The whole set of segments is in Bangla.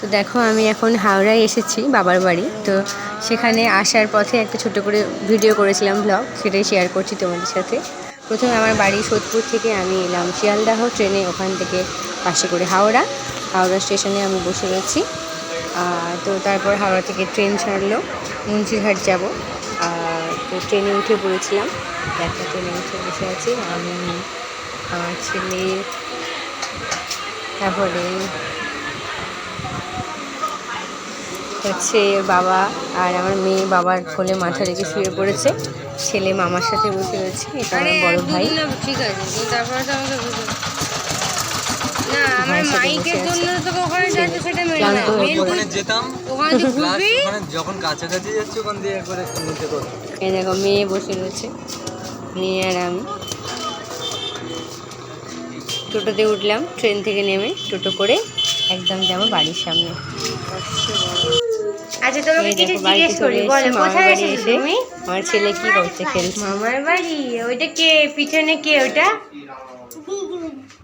তো দেখো, আমি এখন হাওড়ায় এসেছি, বাবার বাড়ি। তো সেখানে আসার পথে একটা ছোট করে ভিডিও করেছিলাম ব্লগ সেটাই শেয়ার করছি তোমাদের সাথে। প্রথমে আমার বাড়ি সোদপুর থেকে আমি এলাম শিয়ালদাহ ট্রেনে, ওখান থেকে পাশে করে হাওড়া। হাওড়া স্টেশনে আমি বসে রয়েছি তো তারপর হাওড়া থেকে ট্রেন ছাড়লো মুন্সিঘাট যাব। তো ট্রেনে উঠে পড়েছিলাম। একটা ট্রেনে উঠে বসে আছি। আমি, আমার ছেলে, তারপরে হচ্ছে বাবা আর আমার মেয়ে বাবার কোলে মাথা রেখে শুয়ে পড়েছে। ছেলে মামার সাথে বসে রয়েছে এটা আমার বড় ভাই। ঠিক আছে তারপরে তো আমাকে মেনে হয়ে মেন মেয়ে বসে রয়েছে মেয়ে আর আমি। টোটোতে উঠলাম ট্রেন থেকে নেমে টোটো করে একদম যাব বাড়ির সামনে। আচ্ছা তোমাকে কিছু জিজ্ঞেস করি বলো কোথায় এসেছ তুমি? আমার ছেলে কি করছে খেলছে। মামার বাড়ি? ওইটা কে পিছনে কে ওটা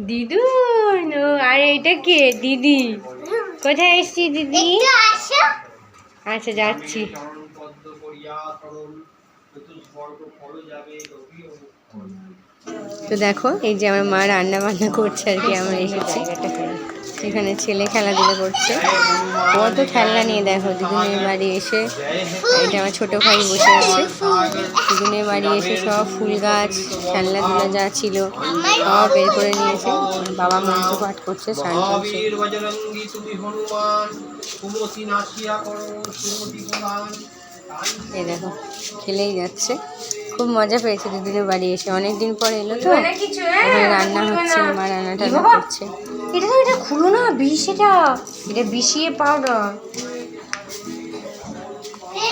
দিদু নো আর এটা কে দিদি? কোথায় এসছি দিদি? আচ্ছা যাচ্ছি। তো দেখো এই যে আমার মা রান্না বান্না করছে আর কি আমরা এসেছি। এখানে ছেলে খেলাধুলা করছে। কত খেলনা নিয়ে দেখো, দুজনের বাড়ি এসে। এটা আমার ছোট ভাই বসে আছে। দুজনের বাড়ি এসে সব ফুল গাছ, খেলনাধুলা যা ছিল, সব বের করে নিয়েছে। বাবা মন্ত্র পাঠ করছে, স্নান করছে। দেখো, খেলেই যাচ্ছে। খুব মজা পেয়েছে দুদিনের বাড়ি এসে। অনেক দিন পর এলো তো। রান্না হচ্ছে মা রান্না টান্না করছে। এটা তো এটা খুলো না বিষ এটা। এটা বিষিয়ে পাউডার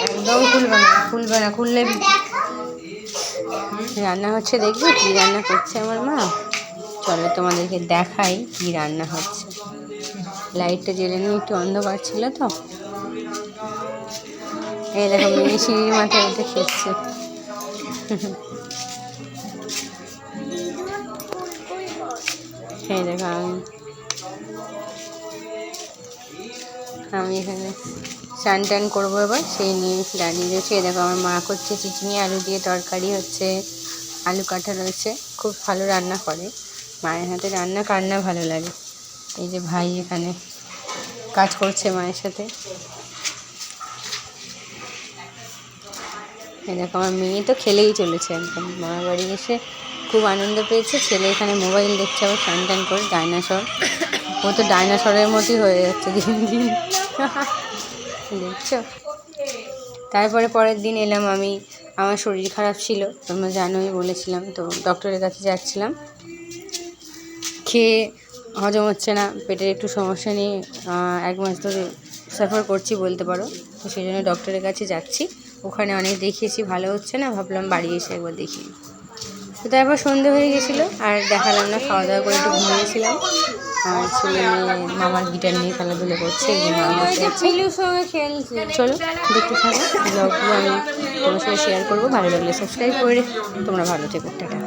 একদম খুলবে না খুলবে না খুললে রান্না হচ্ছে দেখবে কি রান্না করছে আমার মা? চলো তোমাদেরকে দেখাই কি রান্না হচ্ছে। লাইটটা জ্বেলে নিয়ে একটু অন্ধকার ছিল তো। এই দেখো মেয়ে সিঁড়ির মাথায় উঠে খেচ্ছে এই দেখো আমি। এখানে স্নান টান করব এবার, সেই নিয়ে দাঁড়িয়ে রয়েছে। দেখো আমার মা করছে চিচিনি আলু দিয়ে তরকারি হচ্ছে, আলু কাটা রয়েছে খুব ভালো রান্না করে। মায়ের হাতে রান্না, কার না ভালো লাগে? এই যে ভাই এখানে কাজ করছে মায়ের সাথে। দেখো, আমার মেয়ে তো খেলেই চলেছে একদম। মামার বাড়ি এসে খুব আনন্দ পেয়েছে। ছেলে এখানে মোবাইল দেখছে, আবার স্নান টান করে ডাইনাসর। ও তো ডাইনাসরের মতোই হয়ে যাচ্ছে দিন দিন। দেখছ? তারপরে পরের দিন এলাম আমি। আমার শরীর খারাপ ছিল, তোমরা জানোই বলেছিলাম তো, ডক্টরের কাছে যাচ্ছিলাম। খেয়ে হজম হচ্ছে না, পেটের একটু সমস্যা নিয়ে এক মাস ধরে সাফার করছি বলতে পারো। তো সেই জন্য ডক্টরের কাছে যাচ্ছি। ওখানে অনেক দেখিয়েছি ভালো হচ্ছে না? ভাবলাম বাড়ি এসে একবার দেখি। তো তারপর সন্ধে হয়ে গেছিল আর দেখালাম না খাওয়া দাওয়া করে একটু ঘুমিয়েছিলাম। আর ছেলে মামার গিটার নিয়ে খেলাধুলো করছে সঙ্গে চলো দেখতে থাকো। ব্লগগুলো আমি তোমার সাথে শেয়ার করব। ভালো লাগলে সাবস্ক্রাইব করে তোমরা ভালো থেকো। টাটা।